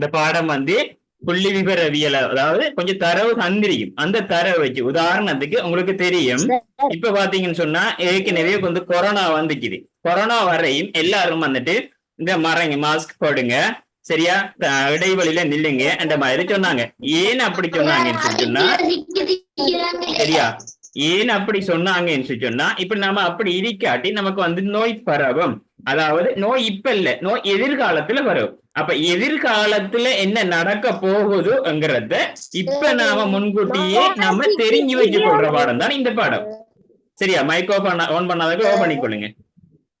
இந்த பாடம் வந்து புள்ளி விவரவியல் அதாவது கொஞ்சம் தரவு தந்திரிக்கும் அந்த தரவு வச்சு உதாரணத்துக்கு உங்களுக்கு தெரியும். இப்ப பாத்தீங்கன்னு சொன்னா ஏற்கனவே வந்து கொரோனா வந்துக்குது. கொரோனா வரையும் எல்லாரும் வந்துட்டு இந்த மரங்க மாஸ்க் போடுங்க. சரியா? இடைவெளியில நில்லுங்க அந்த மாதிரி சொன்னாங்க. ஏன் அப்படி சொன்னாங்கன்னு சொன்னா சரியா? ஏன் அப்படி சொன்னாங்கன்னு சொன்னா இப்ப நாம அப்படி இருக்காட்டி நமக்கு வந்து நோய் பரவும். அதாவது நோய் இப்ப இல்ல நோய் எதிர்காலத்துல வரும். அப்ப எதிர்காலத்துல என்ன நடக்க போகுதுங்கிறத இப்ப நாம முன்கூட்டியே நாம தெரிஞ்சு வச்சு கொள்ற பாடம் தான் இந்த பாடம். சரியா? மைக் ஓபன் ஓன் பண்ணாதக்கு ஓ பண்ணிக்கொள்ளுங்க.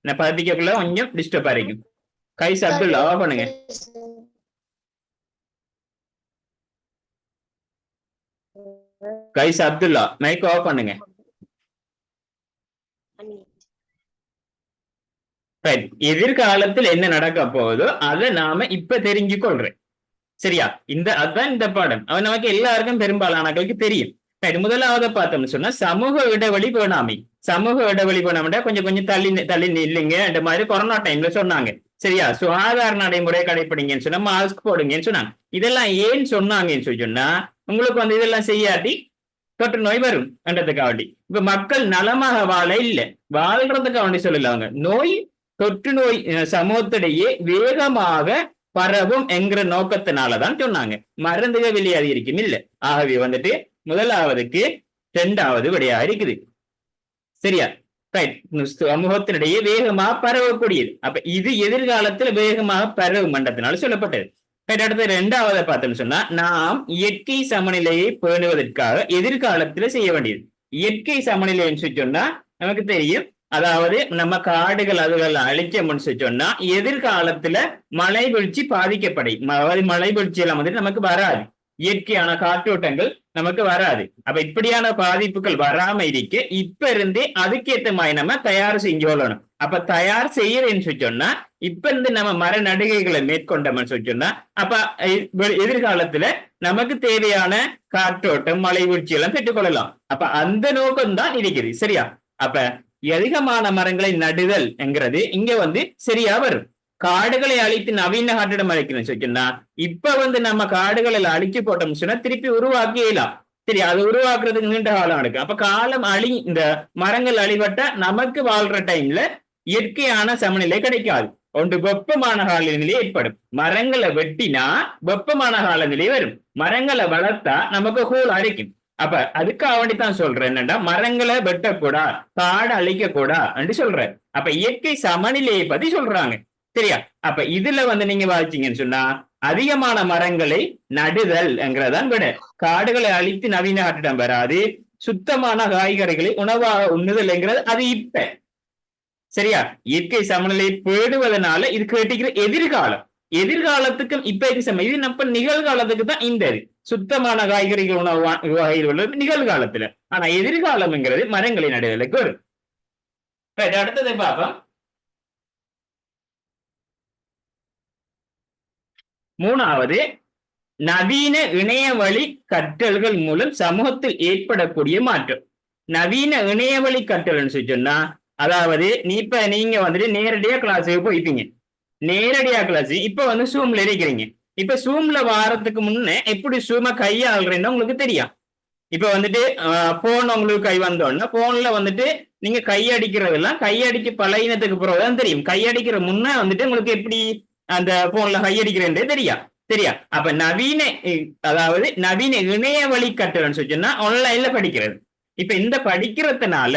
நான் பதிக்கக்குள்ள கொஞ்சம் டிஸ்டர்ப் ஆയിരിக்கும் கை சப்துல்ல ஓ பண்ணுங்க. கைஸ் அப்துல்லா மைக் ஆஃப் பண்ணுங்க. எதிர்காலத்தில் என்ன நடக்க போகுதோ அதை நாம இப்ப தெரிஞ்சு கொள்றேன். சரியா? இந்த அதான் இந்த பாடம். அவன் நமக்கு எல்லாருக்கும் பெரும்பாலானவர்களுக்கு தெரியும். முதலாவது பார்த்தோம்னு சொன்னா சமூக இடைவெளி வேணாமை சமூக இடைவெளி வேணாமட்டா கொஞ்சம் கொஞ்சம் தள்ளி தள்ளி நில்லுங்க. மாதிரி கொரோனா டைம்ல சொன்னாங்க. சரியா? சுகாதார நடைமுறை கடைபிடிங்கன்னு சொன்னா மாஸ்க் போடுங்கன்னு சொன்னாங்க. இதெல்லாம் ஏன் சொன்னாங்கன்னு சொல்லி சொன்னா உங்களுக்கு வந்து இதெல்லாம் செய்யாட்டி தொற்று நோய் வரும் என்றதுக்காண்டி. இப்ப மக்கள் நலமாக வாழ இல்ல. வாழ்றதுக்காண்டி சொல்லல அவங்க? நோய் தொற்று நோய் சமூகத்திடையே வேகமாக பரவும் என்கிற நோக்கத்தினாலதான் சொன்னாங்க. மருந்துக விலை அதிகரிக்கும் இல்ல. ஆகவே வந்துட்டு முதலாவதுக்கு ரெண்டாவது விடையா இருக்குது. சரியா? சமூகத்தினிடையே வேகமாக பரவக்கூடியது. அப்ப இது எதிர்காலத்துல வேகமாக பரவும் மண்டத்தினால சொல்லப்பட்டது. ரைட் அடுத்து ரெண்டாவது பார்த்தோம்னு சொன்னா நாம் இயற்கை சமநிலையை பேணுவதற்காக எதிர்காலத்துல செய்ய வேண்டியது. இயற்கை சமநிலைன்னு சொல்லி சொன்னா நமக்கு தெரியும். அதாவது நம்ம காடுகள் அதுகள் அழிச்சோம்னு சொல்லி சொன்னா எதிர்காலத்துல மழை வீழ்ச்சி பாதிக்கப்படும் அதாவது மழை வீழ்ச்சி எல்லாம் வந்துட்டு நமக்கு வராது. இயற்கையான காற்றோட்டங்கள் நமக்கு வராது. அப்ப இப்படியான பாதிப்புகள் வராம இருக்க. இப்ப இருந்தே அதுக்கேத்த மாதிரி நம்ம தயார் செஞ்சு கொள்ளணும் அப்ப தயார் செய்யறேன்னு சொன்னா இப்ப இருந்து நம்ம மர நடுகைகளை மேற்கொண்டோம்னு சொன்னா அப்ப எ- எதிர்காலத்துல நமக்கு தேவையான காற்றோட்டம் மலை வீழ்ச்சி எல்லாம் பெற்றுக்கொள்ளலாம். அப்ப அந்த நோக்கம் தான் இருக்குது. சரியா? அப்ப அதிகமான மரங்களை நடுதல் என்கிறது இங்க வந்து சரியா வரும். காடுகளை அழித்து நவீன கட்டிடம் அழிக்கணும்னு சொன்னா இப்ப வந்து நம்ம காடுகளை அழிச்சு போட்டோம்னு சொன்னா திருப்பி உருவாக்கியலாம் சரி அது உருவாக்குறதுக்கு நீண்ட காலம் எடுக்கும். அப்ப காலம் அழி இந்த மரங்கள் அழிவட்ட நமக்கு வாழ்ற டைம்ல இயற்கையான சமநிலை கிடைக்காது. ஒன்று வெப்பமான காலநிலை ஏற்படும். மரங்களை வெட்டினா வெப்பமான காலநிலை வரும். மரங்களை வளர்த்தா நமக்கு ஹோல் அரைக்கும். அப்ப அதுக்காக வேண்டித்தான் சொல்றேன். என்னன்னா மரங்களை வெட்டக்கூடா காடு அழிக்க கூடா என்று சொல்றேன். அப்ப இயற்கை சமநிலையை பத்தி சொல்றாங்க. சரியா? அப்ப இதுல வந்து நீங்க வாசிச்சீங்கன்னு சொன்னா அதிகமான மரங்களை நடுதல் என்கிறதான் விட காடுகளை அழித்து நவீன கட்டிடம் வராது சுத்தமான காய்கறிகளை உணவாக உண்ணுதல் என்கிறது அது இப்ப. சரியா? இயற்கை சமநிலை பேடுவதனால இது கேட்டிக்கிற எதிர்காலம். எதிர்காலத்துக்கும் இப்ப இது சம இது நம்ம நிகழ்காலத்துக்கு தான் இந்த இது. சுத்தமான காய்கறிகள் உணவு வகையில் உள்ளது நிகழ்காலத்துல. ஆனா எதிர்காலம்ங்கிறது மரங்களை நடுதலுக்கு வரும். அடுத்ததை அடுத்தது பார்ப்போம். மூணாவது நவீன இணையவழி கற்றல்கள் மூலம் சமூகத்தில் ஏற்படக்கூடிய மாற்றம். நவீன இணையவழி கற்றல்னு சொல்லி சொன்னா அதாவது நீ இப்ப நீங்க வந்துட்டு நேரடியா கிளாஸுக்கு போய்ப்பீங்க நேரடியா கிளாஸ் இப்ப வந்து சூம்ல இருக்கிறீங்க. இப்ப சூம்ல வாரத்துக்கு முன்னே எப்படி சூம கையாளுறேன்னு உங்களுக்கு தெரியும். இப்ப வந்துட்டு போன் உங்களுக்கு கை வந்தோடனே போன்ல வந்துட்டு நீங்க கையடிக்கிறதெல்லாம் கையடிக்க பழகினதுக்கு பிறகுதான் தெரியும். கையடிக்கிற முன்னே வந்துட்டு உங்களுக்கு எப்படி அந்த போன்ல கையடிக்கிறேன்றே தெரியா? சரியா அப்ப நவீன அதாவது நவீன இணைய வழி கற்றல்னு சொன்னா ஆன்லைன்ல படிக்கிறது. இப்ப இந்த படிக்கிறதுனால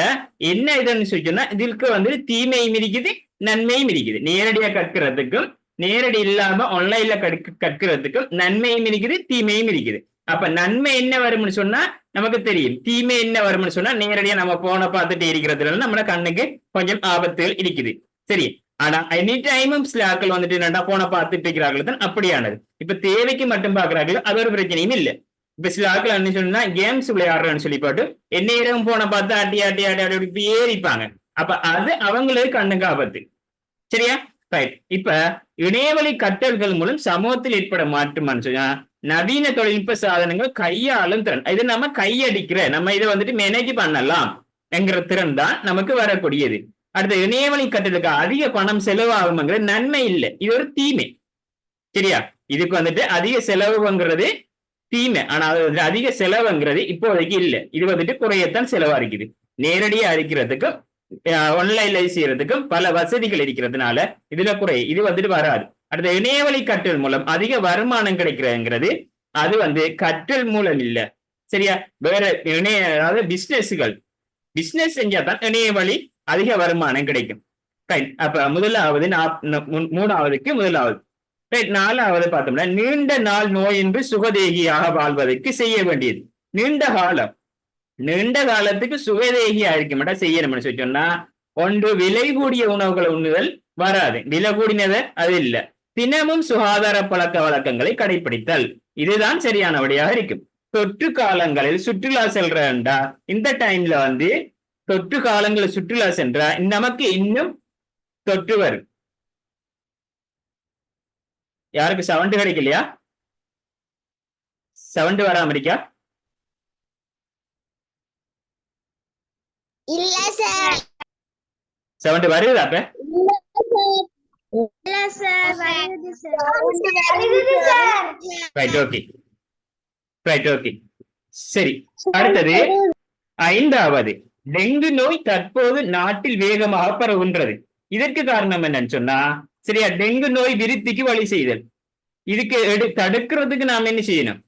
என்ன இதுன்னு சொன்னா இதுக்கு வந்து தீமையும் இருக்குது நன்மையும் இருக்குது நேரடியா கற்கிறதுக்கும் நேரடி இல்லாம ஆன்லைன்ல கற்க கற்கிறதுக்கும் நன்மையும் இருக்குது தீமையும் இருக்குது அப்ப நன்மை என்ன வரும்னு சொன்னா நமக்கு தெரியும். தீமை என்ன வரும்னு சொன்னா நேரடியா நம்ம போனை பார்த்துட்டு இருக்கிறதுனால நம்ம கண்ணுக்கு கொஞ்சம் ஆபத்துகள் இருக்குது சரி ஆனா எனி டைமும் சில வந்துட்டு என்னடா போனை பார்த்துட்டு இருக்கிறார்கள் தான் அப்படியானது. இப்ப தேவைக்கு மட்டும் பாக்குறார்கள் அது ஒரு பிரச்சனையும் இல்ல. இப்ப சில ஆட்கள் என்ன சொன்னா கேம்ஸ் விளையாடுறேன்னு சொல்லி போட்டு எந்நேரம் போன பார்த்து ஆட்டி ஆட்டி ஆட்டி ஆட்டி இப்படி ஏறிப்பாங்க அப்ப அது அவங்களுக்கு கண்ணுக்கு ஆபத்து. சரியா? ரைட் இப்ப இணையவழி கட்டல்கள் மூலம் சமூகத்தில் ஏற்பட மாற்றம்னு சொன்னா நவீன தொழில்நுட்ப சாதனங்கள் கையாளும் திறன். இது நம்ம கையடிக்கிற நம்ம இதை வந்துட்டு மேனேஜ் பண்ணலாம் என்கிற திறன் தான் நமக்கு வரக்கூடியது. அடுத்த இணையவழி கட்டலுக்கு அதிக பணம் செலவாகுங்கிற நன்மை இல்லை. இது ஒரு தீமை. சரியா? இதுக்கு வந்துட்டு அதிக செலவுங்கிறது தீமை. ஆனா அது வந்து அதிக செலவுங்கிறது இப்போதைக்கு இல்லை. இது வந்துட்டு குறையத்தான் செலவா இருக்குது நேரடியா அரிக்கிறதுக்கும் ஒன்லைன்ல செய்யறதுக்கும் பல வசதிகள் இருக்கிறதுனால இதுல குறை. இது வந்துட்டு வராது. அடுத்த இணையவழி கற்றல் மூலம் அதிக வருமானம் கிடைக்கிறதுங்கிறது அது வந்து கற்றல் மூலம் இல்ல. சரியா? வேற இணைய அதாவது பிசினஸ்கள் பிசினஸ் செஞ்சா தான் அதிக வருமானம் கிடைக்கும். ரைட் அப்ப முதலாவது மூணாவதுக்கு முதலாவது. ரைட் நாலாவது பார்த்தோம்னா நீண்ட நாள் நோயின்றி சுகதேகியாக வாழ்வதற்கு செய்ய வேண்டியது. நீண்ட காலம். நீண்ட காலத்துக்கு சுகதேகியா இருக்க மாட்டா செய்யணும்னு சொல்லி சொன்னா ஒன்று விலை கூடிய உணவுகளை உண்ணுதல் வராது. விலை கூடினது அது இல்லை. தினமும் சுகாதார பழக்க வழக்கங்களை கடைபிடித்தல் இதுதான் சரியானபடியாக இருக்கும். தொற்று காலங்களில் சுற்றுலா செல்றா இந்த டைம்ல வந்து தொற்று காலங்களில் சுற்றுலா சென்றா நமக்கு இன்னும் தொற்று வரும். யாருக்கு? சவுண்ட் கிடைக்கலையா? சவுண்ட் வராம இருக்கா? இல்ல சார். சவுண்ட் வருதா அப்ப? இல்ல சார் வருது சார். வருது sir. Right okay right okay சரி அடுத்தது ஐந்தாவது. டெங்கு நோய் தற்போது நாட்டில் வேகமாக பரவுகின்றது. இதற்கு காரணம் என்னன்னு சொன்னா சரியா டெங்கு நோய் விருத்திக்கு வழி செய்தல். இதுக்கு எடு தடுக்கிறதுக்கு நாம என்ன செய்யணும்?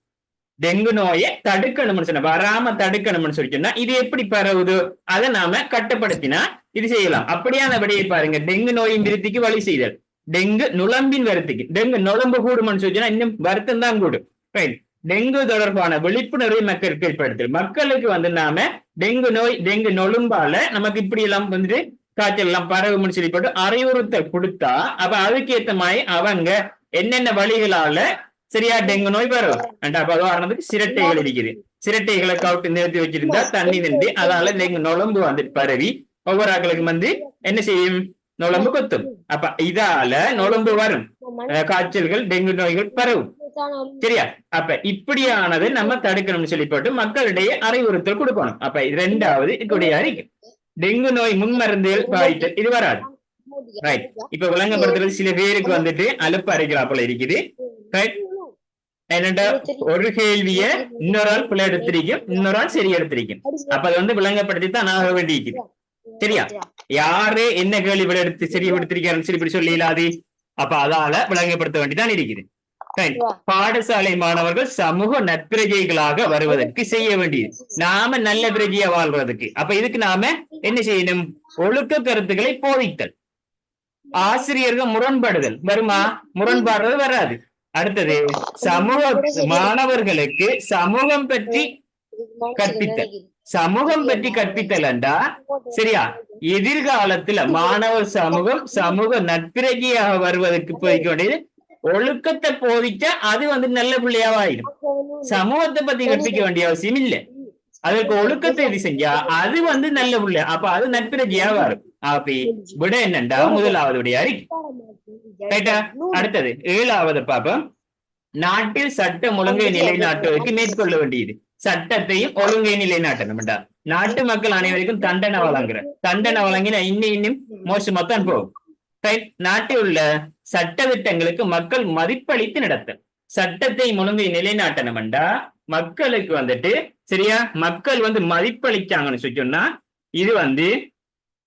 டெங்கு நோயை தடுக்கணும்னு சொன்ன வராம தடுக்கணும்னு சொல்லி சொன்னா இது எப்படி பரவுதோ அதை நாம கட்டுப்படுத்தினா இது செய்யலாம். அப்படியான விடையை பாருங்க டெங்கு நோயின் விருத்திக்கு வழி செய்தல். டெங்கு நுழம்பின் வருத்திக்கு டெங்கு நுழம்பு கூடும்னு சொல்லி சொன்னா இன்னும் வருத்தம் தான் கூடும். ரைட் டெங்கு தொடர்பான விழிப்புணர்வை மக்களுக்கு ஏற்படுத்து மக்களுக்கு வந்து நாம டெங்கு நோய் டெங்கு நொழும்பால நமக்கு இப்படி எல்லாம் வந்துட்டு காய்ச்சல் எல்லாம் பரவும்னு சொல்லி போட்டு அறிவுறுத்தல் கொடுத்தா அப்ப அதுக்கேத்த மாதிரி அவங்க என்னென்ன வழிகளால சரியா டெங்கு நோய் வரும்? அப்ப உதாரணத்துக்கு சிரட்டைகள் இருக்குது சிரட்டைகளை கவுட்டு நிறுத்தி வச்சிருந்தா தண்ணி நின்று அதால டெங்கு நுழம்பு வந்து பரவி ஒவ்வொரு ஆக்களுக்கு வந்து என்ன செய்யும்? நுழம்பு கொத்தும். அப்ப இதால நுழம்பு வரும். காய்ச்சல்கள் டெங்கு நோய்கள் பரவும். சரியா? அப்ப இப்படியானது நம்ம தடுக்கணும்னு சொல்லி போட்டு மக்களிடையே அறிவுறுத்தல் கொடுக்கணும். அப்ப இது ரெண்டாவது இப்படி அறிக்கை. டெங்கு நோய் முன்மருந்துகள் காய்ச்சல் இது வராது. ரைட் இப்ப விளங்கப்படுத்துறது சில பேருக்கு வந்துட்டு அலுப்பு அரைக்கிறாப்புல இருக்குது. ரைட் என்னடா ஒரு கேள்விய இன்னொரு ஆள் பிள்ளை எடுத்திருக்கும் இன்னொரு ஆள் சரி எடுத்திருக்கும் அப்ப அதை வந்து விளங்கப்படுத்தி தான் ஆக வேண்டியிருக்குது. சரியா? யாரு என்ன கேள்வி எடுத்து சரி எடுத்திருக்காருன்னு சொல்லி இப்படி சொல்லலாது அப்ப அதால விளங்கப்படுத்த வேண்டிதான் இருக்குது. பாடசாலை மாணவர்கள் சமூக நற்பிரஜைகளாக வருவதற்கு செய்ய வேண்டியது. நாம நல்ல பிரஜையா வாழ்றதுக்கு. அப்ப இதுக்கு நாம என்ன செய்யணும்? ஒழுக்க கருத்துக்களை போதித்தல். ஆசிரியர்கள் முரண்படுதல். வருமா? முரண்பாடுறது வராது. அடுத்தது சமூக மாணவர்களுக்கு சமூகம் பற்றி கற்பித்தல். சமூகம் பற்றி கற்பித்தல் என்றா சரியா? எதிர்காலத்துல மாணவர் சமூகம் சமூக நற்பிரஜையாக வருவதற்கு போய்க்க வேண்டியது ஒழுக்கத்தை போதிச்சா அது வந்து நல்ல பிள்ளையாவா ஆயிடும் சமூகத்தை பத்தி கற்பிக்க வேண்டிய அவசியம் இல்ல. அதற்கு ஒழுக்கத்தை இது செஞ்சா அது வந்து நல்ல பிள்ளை. அப்ப அது நற்பிரஜையா வரும். அப்படி விட என்னண்டா? முதலாவது விடைய அறிக்கை அடுத்தது ஏழாவது பாப்போம். நாட்டில் சட்டம் ஒழுங்கை நிலைநாட்டுவதற்கு மேற்கொள்ள வேண்டியது. சட்டத்தையும் ஒழுங்கை நிலைநாட்டணும். நாட்டு மக்கள் அனைவருக்கும் தண்டனை வழங்குற தண்டனை வழங்கினா இன்னும் இன்னும் மோசமாத்தான் போகும் நாட்டில் உள்ள சட்ட திட்டங்களுக்கு மக்கள் மதிப்பளித்து நடத்த சட்டத்தை ஒழுங்கை நிலைநாட்டணும்டா மக்களுக்கு வந்துட்டு சரியா? மக்கள் வந்து மதிப்பளிச்சாங்கன்னு சொல்லி சொன்னா இது வந்து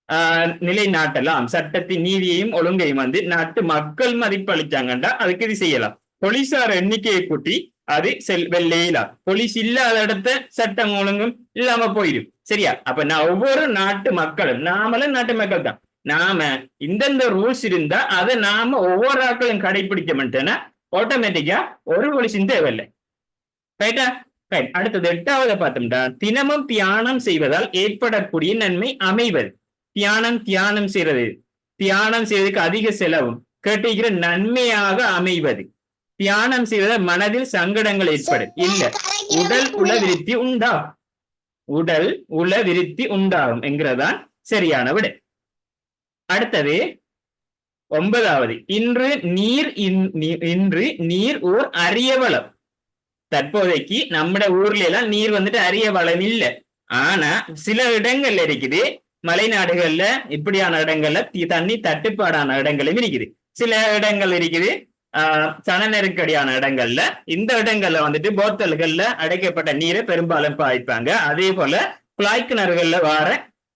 ஆஹ் நிலைநாட்டலாம். சட்டத்தின் நீதியையும் ஒழுங்கையும் வந்து நாட்டு மக்கள் மதிப்பளிச்சாங்கண்டா அதுக்கு இது செய்யலாம். போலீசார் எண்ணிக்கையை கூட்டி அது செல் வெள்ளையிலாம் போலீஸ் இல்லாத இடத்த சட்டம் ஒழுங்கும் இல்லாம போயிடும். சரியா? அப்ப நான் ஒவ்வொரு நாட்டு மக்களும் நாமளும் நாட்டு மக்கள் தான். நாம இந்தந்த ரூல்ஸ் இருந்தா அதை நாம ஒவ்வொரு ஆட்களும் கடைபிடிக்க மாட்டேன்னா ஆட்டோமேட்டிக்கா ஒரு போலீஸும் தேவையில்லை. ரைட்டா ரைட் அடுத்தது எட்டாவது பார்த்தோம்டா. தினமும் தியானம் செய்வதால் ஏற்படக்கூடிய நன்மை அமைவது. தியானம் தியானம் செய்யறது தியானம் செய்வதற்கு அதிக செலவும். கேட்டிருக்கிற நன்மையாக அமைவது. தியானம் செய்வதால் மனதில் சங்கடங்கள் ஏற்படும். இல்ல. உடல் உள விருத்தி உண்டாகும் உடல் உள விருத்தி உண்டாகும் என்கிறதான் சரியான விடை. அடுத்தது ஒன்பதாவது. இன்று நீர் இன்று நீர் ஓர் அரிய வளம். தற்போதைக்கு நம்ம ஊர்ல எல்லாம் நீர் வந்துட்டு அரிய வளம் இல்ல. ஆனா சில இடங்கள்ல இருக்குது. மலைநாடுகள்ல இப்படியான இடங்கள்ல தண்ணி தட்டுப்பாடான இடங்களும் இருக்குது. சில இடங்கள் இருக்குது. சன நெருக்கடியான இடங்கள்ல இந்த இடங்கள்ல வந்துட்டு போத்தல்கள்ல அடைக்கப்பட்ட நீரை பெரும்பாலும் பாய்ப்பாங்க. அதே போல குழாய் கிணறுகள்ல வார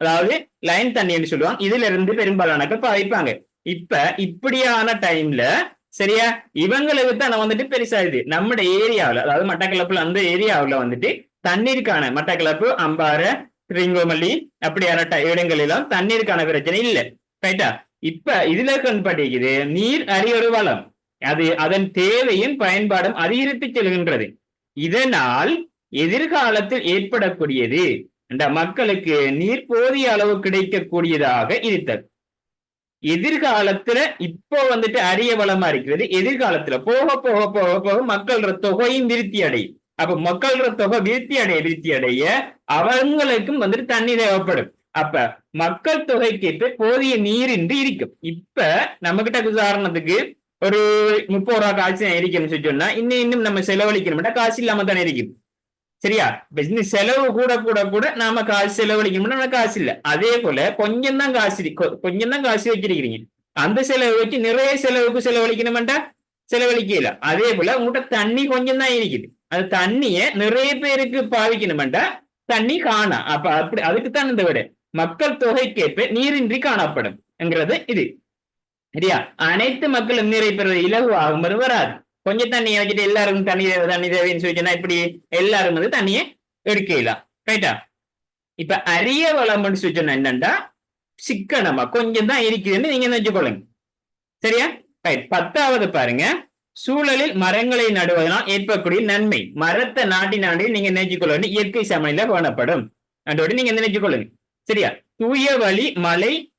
அதாவது லைன் தண்ணின்னு சொல்லுவாங்க இதுல இருந்து பெரும்பாலானக்கள் பாய்ப்பாங்க. இப்ப இப்படியான டைம்ல சரியா? இவங்களுக்கு தான் வந்துட்டு பெருசாகுது. நம்முடைய ஏரியாவுல அதாவது மட்டக்களப்புல அந்த ஏரியாவுல வந்துட்டு தண்ணீருக்கான மட்டக்களப்பு அம்பாறை திருங்கோமல்லி அப்படியான ட- இடங்களெல்லாம் தண்ணீருக்கான பிரச்சனை இல்லை. ரைட்டா இப்ப இதுல கண்பட்டிக்குது நீர் அரியொரு வளம். அது அதன் தேவையும் பயன்பாடும் அதிகரித்து செல்கின்றது. இதனால் எதிர்காலத்தில் ஏற்படக்கூடியது இந்த மக்களுக்கு நீர் போதிய அளவு கிடைக்கக்கூடியதாக இருத்தல். எதிர்காலத்துல இப்போ வந்துட்டு அரிய வளமா இருக்கிறது. எதிர்காலத்துல போக போக போக போக மக்களோட தொகையும் விருத்தி அடையும். அப்ப மக்களோட தொகை விருத்தி அடைய விருத்தி அடைய அவங்களுக்கும் வந்துட்டு தண்ணி தேவைப்படும். அப்ப மக்கள் தொகைக்கு போதிய நீர் நீரின்றி இருக்கும். இப்ப நம்ம கிட்ட உதாரணத்துக்கு ஒரு முப்பது ரூபா காசு இருக்குன்னு சொல்லி சொன்னா இன்னும் இன்னும் நம்ம செலவழிக்கணும்னா காசு இல்லாம தானே இருக்கும் சரியா? பிசினஸ் செலவு கூட கூட கூட நாம காசு செலவழிக்கணும்னா நம்ம காசு இல்ல. அதே போல கொஞ்சம் தான் காசு கொஞ்சம் தான் காசு வச்சிருக்கிறீங்க. அந்த செலவு வச்சு நிறைய செலவுக்கு செலவழிக்கணும்டா செலவழிக்கல. அதே போல உங்கள்கிட்ட தண்ணி கொஞ்சம் தான் இருக்குது. அது தண்ணிய நிறைய பேருக்கு பாவிக்கணும்டா தண்ணி காணா. அப்ப அப்படி அதுக்கு தான் இந்த விட. மக்கள் தொகைக்கேற்ப நீரின்றி காணப்படும். என்கிறது இது. சரியா? அனைத்து மக்களும் நீரை பெறுவது இலகுவாகும் அது வராது. கொஞ்சம் தண்ணியை வச்சுட்டு எல்லாருக்கும் தண்ணி தேவை தண்ணி தேவைன்னு சொல்லிச்சுன்னா இப்படி எல்லாரும் வந்து தண்ணியை எடுக்கலாம். ரைட்டா இப்ப அரிய வளம்னு சொல்லி சொன்னா என்னண்டா? சிக்கனமா? கொஞ்சம் தான் இருக்குதுன்னு நீங்க நினைச்சுக்கொள்ளுங்க சரியா? ரைட் பத்தாவது பாருங்க. சூழலில் மரங்களை நடுவதனால் ஏற்படக்கூடிய நன்மை. மரத்தை நாட்டி நாடி நீங்க நினைச்சுக்கொள்ள இயற்கை சமநிலை காணப்படும். அதோடு நீங்க நினைச்சுக்கொள்ளுங்க சரியா? தூய வழி மலை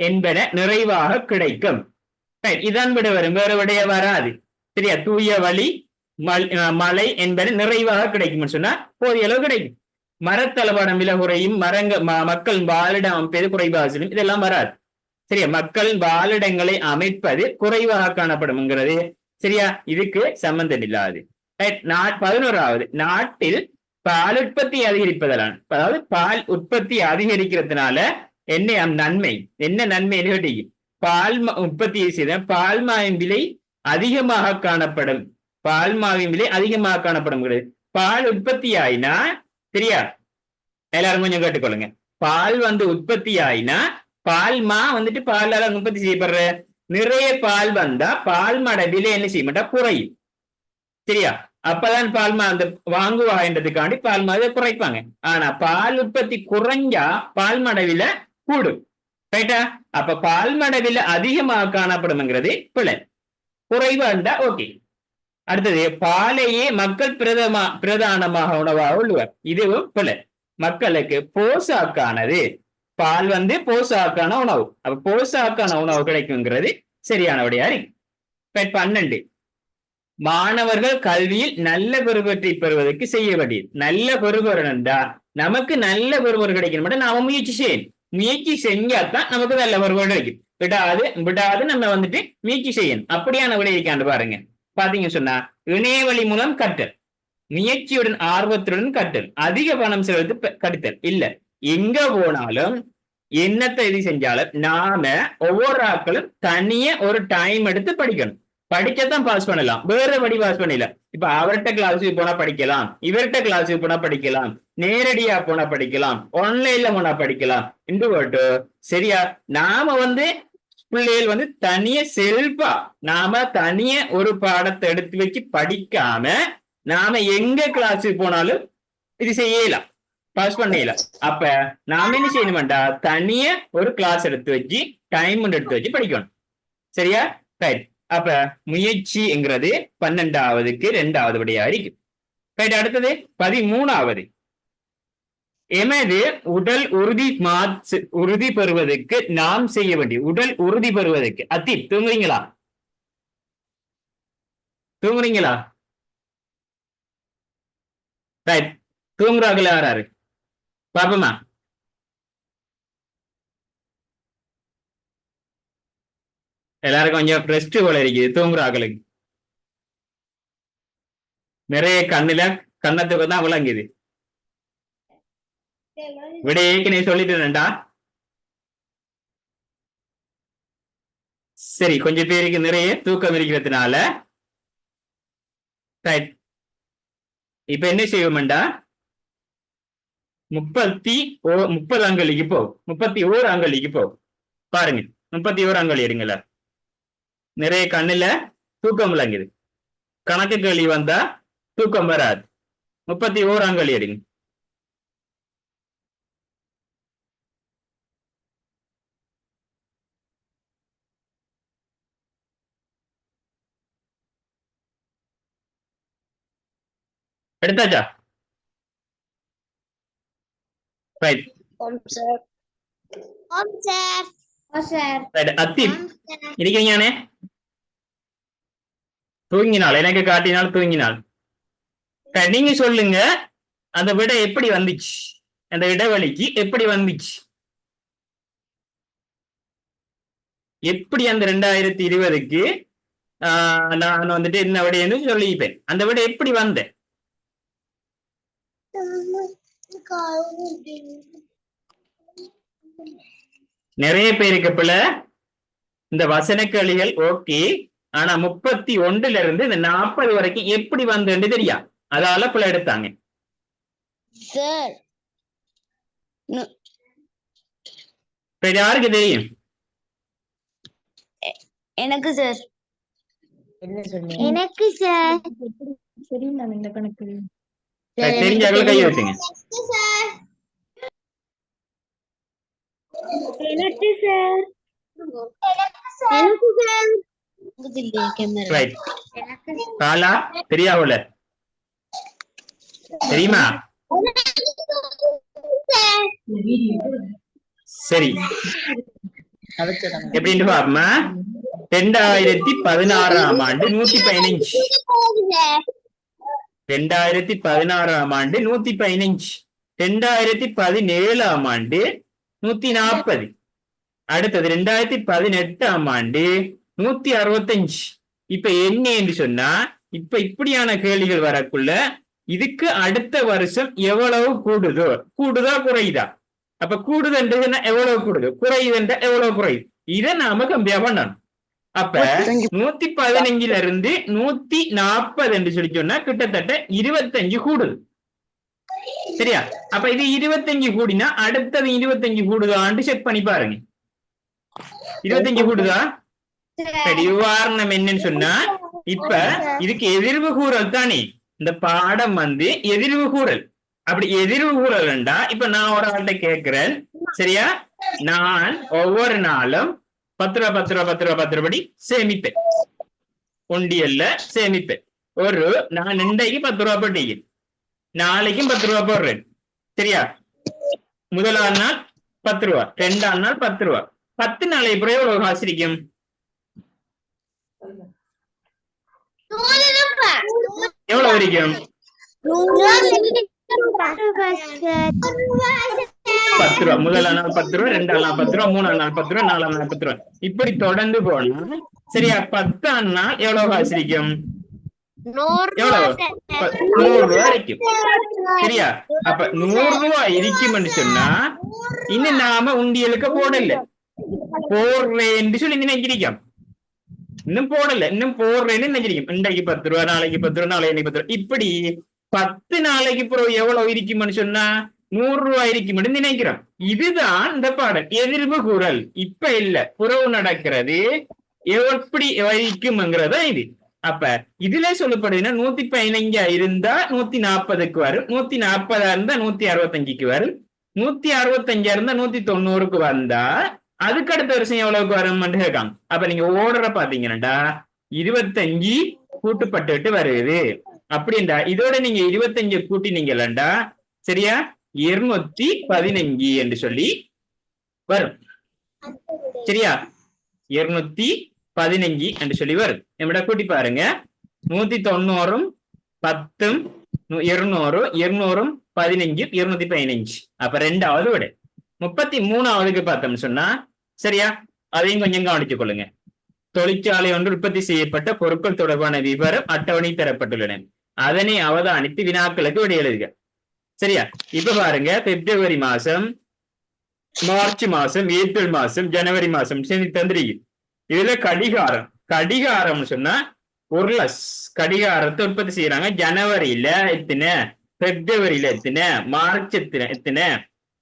என்பன நிறைவாக கிடைக்கும். ரைட் இதான் விட வரும். வேற விடைய வராது. சரியா? தூய வழி மல்- என்பன நிறைவாக கிடைக்கும்னு சொன்னா போதிய அளவு கிடைக்கும். மரத்தளபாடம் விலை குறையும் மரங்க ம- மக்கள் வாழிடம் அமைப்பது குறைவாக செல்லும் இதெல்லாம் வராது. சரியா? மக்கள் வாழிடங்களை அமைப்பது குறைவாக காணப்படும்ங்கிறது. சரியா? இதுக்கு சம்பந்தம் இல்லாது. பதினோராவது நாட்டில் பால் உற்பத்தி அதிகரிப்பதனால் அதாவது பால் உற்பத்தி அதிகரிக்கிறதுனால என்ன அம் நன்மை? என்ன நன்மை கேட்டீங்க? பால் உற்பத்தி செய்த பால் மாவின் விலை அதிகமாக காணப்படும். பால் மாவின் விலை அதிகமாக காணப்படும் பால் உற்பத்தி ஆயினா சரியா எல்லாரும் கொஞ்சம் கேட்டுக்கொள்ளுங்க. பால் வந்து உற்பத்தி ஆயினா பால் மா வந்துட்டு பாலால உற்பத்தி செய்யப்படுற. நிறைய பால் வந்தா பால் மாட விலை என்ன செய்ய மாட்டா குறையும். சரியா? அப்பதான் பால் மா அந்த வாங்குவாங்கன்றதுக்காண்டி பால் மாவை குறைப்பாங்க. ஆனா பால் உற்பத்தி குறைஞ்சா பால் மாட விலை கூடும் ரைட்டா அப்ப பால் அதிகமாக காணப்படும்ங்கிறது பிழை இருந்தா ஓகே அடுத்தது பாலையே மக்கள் பிரதமா பிரதானமாக உணவாக உள்ளவர் இதுவும் பிழை மக்களுக்கு போசாக்கானது பால் வந்து போசாக்கான உணவு அப்ப போசாக்கான உணவு கிடைக்குங்கிறது சரியான விடையா இருக்கு பன்னெண்டு மாணவர்கள் கல்வியில் நல்ல பெறுபற்றை பெறுவதற்கு செய்ய வேண்டியது நல்ல பெறுபவர் என்றா நமக்கு நல்ல பெறுபவர் கிடைக்கணும் நாம முயற்சி செய்யணும் முயற்சி செஞ்சாதான் நமக்கு நல்ல வருவாடு கிடைக்கும். விடாது விடாது நம்ம வந்துட்டு முயற்சி செய்யணும். அப்படியான விடை இருக்காண்டு பாருங்க. பாத்தீங்க சொன்னா இணையவழி மூலம் கற்றல். முயற்சியுடன் ஆர்வத்துடன் கற்றல். அதிக பணம் செலவு கடித்தல் இல்ல எங்க போனாலும் என்னத்தை இது செஞ்சாலும் நாம ஒவ்வொரு ஆட்களும் தனிய ஒரு டைம் எடுத்து படிக்கணும். படிக்கத்தான் பாஸ் பண்ணலாம். வேற படி பாஸ் பண்ணல. இப்ப அவர்கிட்ட கிளாஸுக்கு போனா படிக்கலாம். இவர்கிட்ட கிளாஸுக்கு போனா படிக்கலாம். நேரடியா போனா படிக்கலாம். ஆன்லைன்ல போனா படிக்கலாம். என்று சரியா? நாம வந்து பிள்ளைகள் வந்து தனிய செல்பா நாம தனிய ஒரு பாடத்தை எடுத்து வச்சு படிக்காம நாம எங்க கிளாஸுக்கு போனாலும் இது செய்யலாம். பாஸ் பண்ணல அப்ப நாம என்ன செய்யணும்டா? தனிய ஒரு கிளாஸ் எடுத்து வச்சு டைம் எடுத்து வச்சு படிக்கணும். சரியா? ரைட் அப்ப முயற்சிங்கிறது பன்னெண்டாவதுக்கு ரெண்டாவது படியா இருக்கு. ரைட் அடுத்தது பதிமூணாவது. எமது உடல் உறுதி மாற்று உறுதி பெறுவதற்கு நாம் செய்ய வேண்டிய உடல் உறுதி பெறுவதற்கு. அத்தி தூங்குறீங்களா? தூங்குறீங்களா? ரைட் தூங்குறாங்களா யாராரு? பாப்பமா? எல்லாருக்கும் கொஞ்சம் ரெஸ்ட் போல இருக்குது தூங்குறாங்களுக்கு நிறைய கண்ணுல கண்ணத்துக்கு தான் விளங்குது. விட ஏற்கனவே சொல்லிட்டு சரி கொஞ்சம் பேருக்கு நிறைய தூக்கம் இருக்கிறதுனால. ரைட் இப்ப என்ன செய்வோம்டா முப்பத்தி ஓ முப்பது அங்கலிக்கு போ முப்பத்தி ஓரு அங்கலிக்கு போ. பாருங்க முப்பத்தி ஓரு அங்கலி இருங்கள நிறைய கண்ணுல தூக்கம் விளங்குது. கணக்கு கேள்வி வந்தா தூக்கம் வராது. முப்பத்தி ஓரு அங்கலி எடுங்க. Om sir. இருக்கீங்கண்ணே தூங்கினாள். எனக்கு காட்டினால் தூங்கினாள். ரைட், நீங்க சொல்லுங்க. அந்த விடை எப்படி வந்துச்சு? அந்த இடைவெளிக்கு எப்படி வந்துச்சு? எப்படி அந்த ரெண்டாயிரத்தி இருபதுக்கு ஆஹ், நான் வந்துட்டு என்ன விடைன்னு சொல்லிப்பேன். அந்த விடை எப்படி வந்தேன்? நிறைய பேருக்கு பிள்ளை இந்த வசனக்களிகள் ஓகே ஆனா முப்பத்தி ஒன்றுல இருந்து இந்த நாற்பது வரைக்கும் எப்படி வந்தேன்னு தெரியா? அதால பிள்ளை எடுத்தாங்க. இப்ப இது யாருக்கு தெரியும்? எனக்கு சார் என்ன சொன்னீங்க? எனக்கு சார் தெரியும் நான் இந்த கணக்கு. சரி, தெரிஞ்சவங்க கை வச்சுங்க எனக்கு சார் எனக்கு சார் ரைட் காலா தெரியாவுல? தெரியுமா? சரி. எப்படின்னு பாப்போமா? ரெண்டாயிரத்தி பதினாறாம் ஆண்டு நூத்தி பதினஞ்சு. ரெண்டாயிரத்தி பதினாறாம் ஆண்டு நூத்தி பதினஞ்சு. ரெண்டாயிரத்தி பதினேழாம் ஆண்டு நூத்தி நாற்பது. அடுத்தது ரெண்டாயிரத்தி பதினெட்டாம் ஆண்டு நூத்தி அறுபத்தஞ்சு. இப்ப என்ன என்று சொன்னா இப்ப இப்படியான கேள்விகள் வரக்குள்ள இதுக்கு அடுத்த வருஷம் எவ்வளவு கூடுதோ கூடுதா குறையுதா? அப்ப கூடுதுன்றது எவ்வளவு கூடுது குறையுதுன்ற எவ்வளவு குறையுது? இதை நாம கம்பேர் பண்ணணும். அப்ப நூத்தி பதினஞ்சுல இருந்து நூத்தி நாற்பது என்று சொல்லி சொன்னா கிட்டத்தட்ட இருபத்தஞ்சு கூடுது. சரியா? அப்ப இது இருபத்தஞ்சு கூடினா அடுத்தது இருபத்தஞ்சு கூடுதான்னு செக் பண்ணி பாருங்க. இருபத்தஞ்சு கூடுதா? சரி உதாரணம் என்னன்னு சொன்னா இப்ப இதுக்கு எதிர்வு கூறல் தானே. இந்த பாடம் வந்து எதிர்வு கூறல். அப்படி எதிர்வு கூறல்ண்டா இப்ப நான் ஒரு ஆள்கிட்ட கேட்கிறேன். சரியா? நான் ஒவ்வொரு நாளும் பத்து ரூபா பத்து ரூபா பத்து ரூபா பத்து படி சேமிப்பேன். ஒண்டியல்ல சேமிப்பேன். ஒரு நான் இன்றைக்கு பத்து ரூபா போட்டீங்க நாளைக்கும் பத்து ரூபா போடுறேன். சரியா? முதலாம் நாள் பத்து ரூபா. ரெண்டாம் நாள் பத்து ரூபா. பத்து நாளை அப்புறம் எவ்வளவு காசு இருக்கும் எவ்வளவு இருக்கும் பத்து ரூபா. முதலாம் நாள் பத்து ரூபா ரெண்டாம் நாள் பத்து ரூபா மூணாம் நாள் பத்து ரூபா நாலாம் நாள் பத்து ரூபா. இப்படி தொடர்ந்து போனா சரியா பத்தாம் நாள் எவ்வளவு காசு இருக்கும் நூறு ரூபா இருக்கும் சரியா? அப்ப நூறு ரூபா இருக்கும்னு சொன்னா இன்னும் நாம உண்டியலுக்கு போடல. போடுறேன்னு சொல்லி நினைக்கிறீங்க. இன்னும் போடல. இன்னும் போடுறேன்னு நினைக்கிறீங்க. இன்றைக்கு பத்து ரூபா நாளைக்கு பத்து ரூபா நாளைக்கு பத்து ரூபா. இப்படி பத்து நாளைக்கு பிறகு எவ்வளவு இருக்கும்னு சொன்னா நூறு ரூபாய்க்கு மட்டும் நினைக்கிறோம். இதுதான் இந்த பாடல். எதிர்வு குரல். இப்ப இல்ல. புறவு நடக்கிறது. எப்படி இருக்கும்ங்கிறதா இது. அப்ப இதுல சொல்லப்படுதுன்னா நூத்தி பதினஞ்சா இருந்தா நூத்தி நாற்பதுக்கு வரும். நூத்தி நாற்பதா இருந்தா நூத்தி அறுபத்தஞ்சுக்கு வரும். நூத்தி அறுபத்தஞ்சா இருந்தா நூத்தி தொண்ணூறுக்கு வந்தா அதுக்கு அடுத்த வருஷம் எவ்வளவுக்கு வரும்னு கேட்காங்க. அப்ப நீங்க ஓடுற பாத்தீங்கன்னா இருபத்தஞ்சு கூட்டுப்பட்டுட்டு வருது. அப்படின்டா இதோட நீங்க இருபத்தஞ்சு கூட்டினீங்களா சரியா? இருநூத்தி பதினஞ்சு என்று சொல்லி வரும். சரியா? இருநூத்தி பதினஞ்சு என்று சொல்லி வரும். நம்மட கூட்டி பாருங்க. நூத்தி தொண்ணூறும் பத்தும் இருநூறு இருநூறும் பதினஞ்சு இருநூத்தி பதினஞ்சு அப்ப ரெண்டாவது விட. முப்பத்தி மூணாவதுக்கு பார்த்தோம்னு சொன்னா சரியா? அதையும் கொஞ்சம் கவனித்துக் கொள்ளுங்க. தொழிற்சாலை ஒன்று உற்பத்தி செய்யப்பட்ட பொருட்கள் தொடர்பான விவரம் அட்டவணை தரப்பட்டுள்ளன அதனை அவதானித்து வினாக்களுக்கு விடை எழுதுக. சரியா? இப்ப பாருங்க பிப்ரவரி மாசம் மார்ச் மாசம் ஏப்ரல் மாசம் ஜனவரி மாசம் சரி தந்திரிக்கு இதுல கடிகாரம் கடிகாரம்னு சொன்னா ஒரு லஸ் கடிகாரத்தை உற்பத்தி செய்யறாங்க. ஜனவரியில எத்தனை? பிப்ரவரியில எத்தனை? மார்ச் எத்தனை? எத்தனை?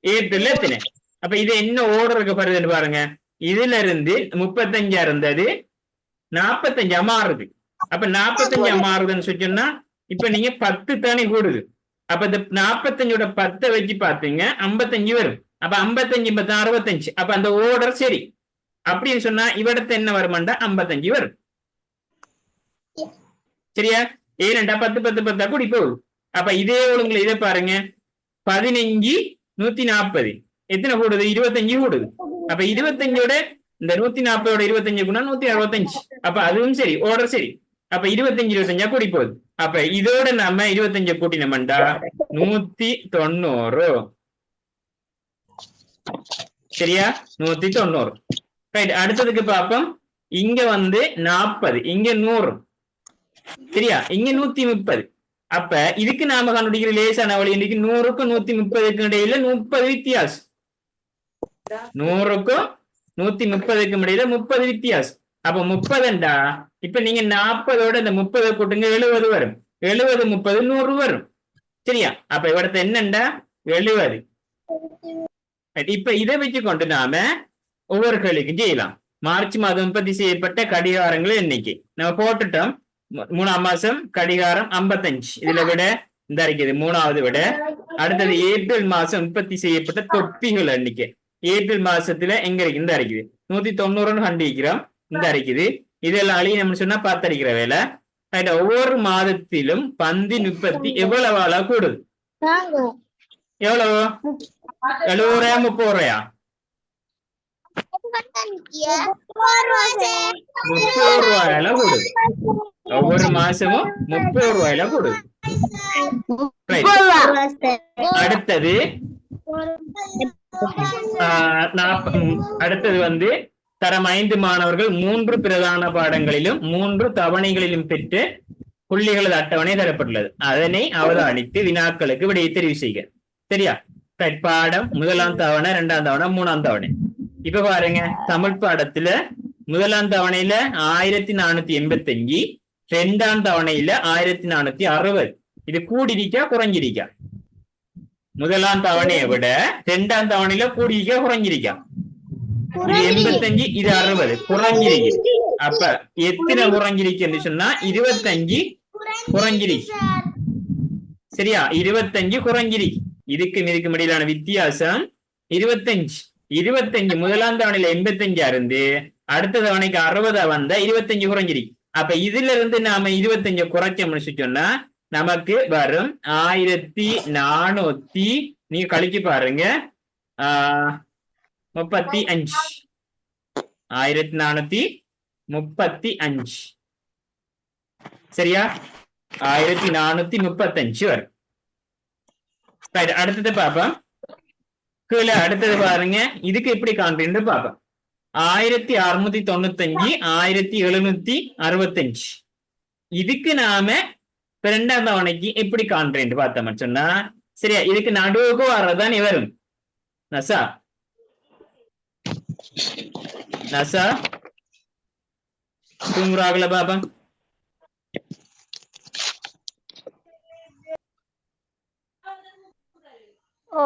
ஏப்ரல் எத்தனை? அப்ப இது என்ன ஓர்டருக்கு வருதுன்னு பாருங்க. இதுல இருந்து முப்பத்தஞ்சா இருந்தது நாற்பத்தஞ்சா மாறுது. அப்ப நாற்பத்தஞ்சா மாறுதுன்னு சொன்னா இப்ப நீங்க பத்து தானே கூடுது. அப்ப இந்த நாற்பத்தஞ்சோட பத்தை வச்சு பாத்தீங்க ஐம்பத்தஞ்சு வரும். அப்ப ஐம்பத்தஞ்சு பத்து அறுபத்தஞ்சு. அப்ப அந்த ஓர்டர் சரி. அப்படின்னு சொன்னா இவடத்து என்ன வருமாண்டா? ஐம்பத்தஞ்சு வரும். சரியா? ஏனண்டா பத்து பத்து பத்தா கூடி போகும் அப்ப இதே ஒழுங்குல இதை பாருங்க. பதினஞ்சு நூத்தி நாற்பது. எத்தனை கூடுது? இருபத்தஞ்சு கூடுது. அப்ப இருபத்தஞ்சோட இந்த நூத்தி நாற்பதோட இருபத்தஞ்சு குணா நூத்தி அறுபத்தஞ்சு. அப்ப அதுவும் சரி ஓர்டர் சரி. அப்ப இருபத்தஞ்சு இருபத்தஞ்சா கூடி போகுது. அப்ப இதோட நம்ம இருபத்தஞ்ச கூட்டினோம்டா. நூத்தி தொண்ணூறு. சரியா? நூத்தி தொண்ணூறு. ரைட் அடுத்ததுக்கு பாப்போம் இங்க வந்து நாற்பது இங்க நூறு. சரியா? இங்க நூத்தி முப்பது. அப்ப இதுக்கு நாம கண்டுபிடிக்கிற லேசான வழி இன்னைக்கு நூறுக்கும் நூத்தி முப்பதுக்கும் இடையில முப்பது வித்தியாசம். நூறுக்கும் நூத்தி முப்பதுக்கும் இடையில முப்பது வித்தியாசம். அப்ப முப்பதுண்டா? இப்ப நீங்க நாற்பதோட இந்த முப்பதை கூட்டுங்க எழுபது வரும். எழுபது முப்பது நூறு வரும். சரியா? அப்ப இவடத்த என்னண்டா? எழுபது இப்ப இதை வச்சு கொண்டு நாம ஒவ்வொரு கேள்விக்கும் செய்யலாம். மார்ச் மாதம் உற்பத்தி செய்யப்பட்ட கடிகாரங்கள் எண்ணிக்கை நம்ம போட்டுட்டோம். மூணாம் மாசம் கடிகாரம் 55 இதுல விட இந்த இருக்குது மூணாவது விட. அடுத்தது ஏப்ரல் மாசம் உற்பத்தி செய்யப்பட்ட தொப்பிகள் எண்ணிக்கை ஏப்ரல் மாசத்துல எங்க இருக்கு? இந்த இருக்குது நூத்தி தொண்ணூறுன்னு கண்டிக்கிறோம். இந்த இருக்குது இதெல்லாம் அழி நம்ம சொன்னா பார்த்தடிக்கிற வேலை. ஒவ்வொரு மாதத்திலும் பந்தின் உற்பத்தி எவ்வளவு அளவு கூடுது? எவ்வளவு? எழுபது ரூபாயா முப்பது ரூபாயா முப்பது ரூபாயில கூடுது. ஒவ்வொரு மாசமும் முப்பது ரூபாயில கூடுது. அடுத்தது அடுத்தது வந்து தரம் ஐந்து மாணவர்கள் மூன்று பிரதான பாடங்களிலும் மூன்று தவணைகளிலும் பெற்று புள்ளிகளது அட்டவணை தரப்பட்டுள்ளது. அதனை அவதானித்து வினாக்களுக்கு விடையை தெரிவு செய்க. சரியா? பாடம் முதலாம் தவணை இரண்டாம் தவணை மூணாம் தவணை. இப்ப பாருங்க தமிழ் பாடத்துல முதலாம் தவணையில ஆயிரத்தி நானூத்தி எண்பத்தி அஞ்சு ரெண்டாம் தவணையில ஆயிரத்தி நானூத்தி அறுபது. இது கூடியிருக்கா குறைஞ்சிருக்கா? முதலாம் தவணையை விட ரெண்டாம் தவணையில கூடியிருக்கா குறைஞ்சிருக்கா? இது எண்பத்தஞ்சு இது அறுபது. குறைஞ்சிருக்கு அப்ப எத்தனை குறைஞ்சிருக்குன்னு சொன்னா இருபத்தஞ்சு புறங்கிரி. சரியா? இருபத்தஞ்சு குரங்கிரி இதுக்கும் இதுக்கும் இடையிலான வித்தியாசம் இருபத்தஞ்சு. இருபத்தஞ்சு முதலாம் தவணையில எண்பத்தஞ்சா இருந்து அடுத்த தவணைக்கு அறுபதா வந்தா இருபத்தஞ்சு குறைஞ்சிரி அப்ப இதுல இருந்து நாம இருபத்தஞ்சு குறைச்சோம்னு சொன்னா நமக்கு வரும் ஆயிரத்தி நானூத்தி நீங்க கழிச்சு பாருங்க ஆஹ் முப்பத்தி அஞ்சு. ஆயிரத்தி நானூத்தி முப்பத்தி அஞ்சு. சரியா? ஆயிரத்தி நானூத்தி முப்பத்தஞ்சு வரும். அடுத்தது பாப்போம் கீழே அடுத்தது பாருங்க. இதுக்கு எப்படி காண்றீன்னு பாப்போம் ஆயிரத்தி அறுநூத்தி தொண்ணூத்தஞ்சு ஆயிரத்தி எழுநூத்தி அறுபத்தஞ்சு. இதுக்கு நாம ரெண்டாம் தவணைக்கு எப்படி காண்றேன் பார்த்தோம்னு சொன்னா சரியா? இதுக்கு நடுவுக்கு வர்றதுதான் வரும். நசா? நசா தூங்குறாங்களா பாபா ஓ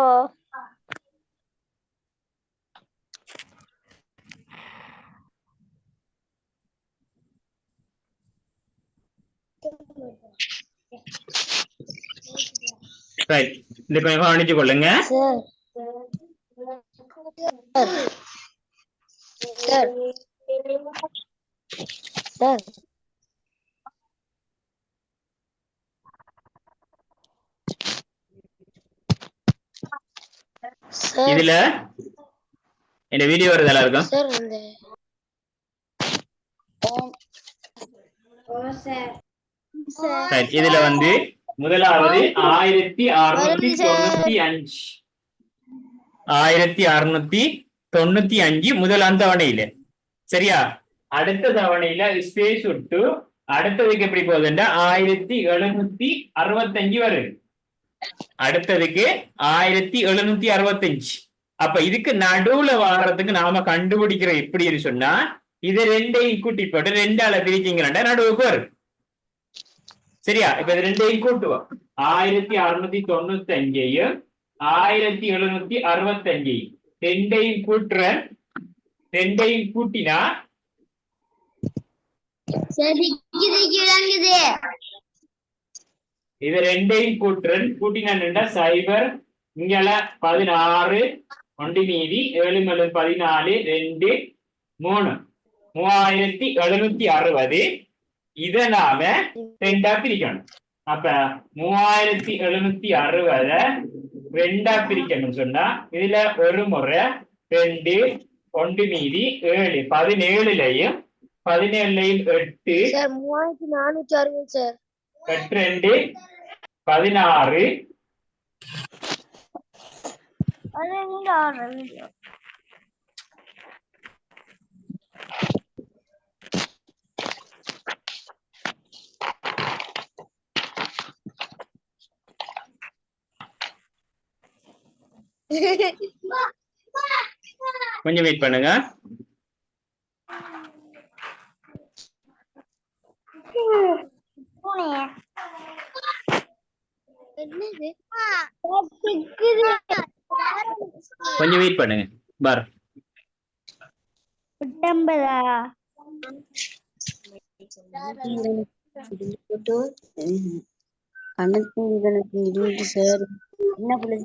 ரைட் இந்த இப்ப கவனிச்சு கொள்ளுங்க சார். சார். இதுல இந்த வீடியோ வருது எல்லாருக்கும் சார் இந்த இதுல வந்து முதலாவது ஆயிரத்தி அறுநூத்தி. தொண்ணூத்தி அஞ்சு. ஆயிரத்தி அறுநூத்தி தொண்ணூத்தி அஞ்சு முதலாம் தவணையில சரியா அடுத்த தவணையில ஸ்பேஸ் விட்டு அடுத்ததுக்கு எப்படி போகுதுன்னா ஆயிரத்தி எழுநூத்தி அறுபத்தஞ்சு வருது அடுத்ததுக்கு ஆயிரத்தி எழுநூத்தி அறுபத்தஞ்சு அப்ப இதுக்கு நடுவுல வாரத்துக்கு நாம கண்டுபிடிக்கிற எப்படின்னு சொன்னா இது ரெண்டையும் கூட்டி போட்டு ரெண்டால பிரிச்சீங்கன்னா நடுவுக்கு வரும் சரியா இப்ப இது ரெண்டையும் கூட்டுவோம் ஆயிரத்தி அறுநூத்தி தொண்ணூத்தி அஞ்சையும் ஆயிரத்தி எழுநூத்தி அறுபத்தி அஞ்சையும் ரெண்டையும் கூட்டுறேன் ரெண்டையும் கூட்டினா? இது ரெண்டையும் கூட்டுறேன். கூட்டினா சைபர் இங்கல பதினாறு ஒன்று மீதி ஏழு மேலும் பதினாலு ரெண்டு மூணு. மூவாயிரத்தி எழுநூத்தி அறுபது. இத நாம ரெண்டா பிரிக்கணும். அப்ப மூவாயிரத்தி எழுநூத்தி அறுபத ரெண்டா பிரிக்கணும் சொன்னா இதுல ஒரு முறை ரெண்டு ஒன்று மீதி ஏழு. பதினேழுலயும் பதினேழுலயும் எட்டு. மூவாயிரத்தி நானூத்தி அறுபது சார். எட்டு ரெண்டு பதினாறு. கொஞ்சம் வெயிட் பண்ணுங்க. கொஞ்சம் வெயிட் பண்ணுங்க. பார். கணக்கு கணக்கு இருபது சார். என்ன பிள்ளை?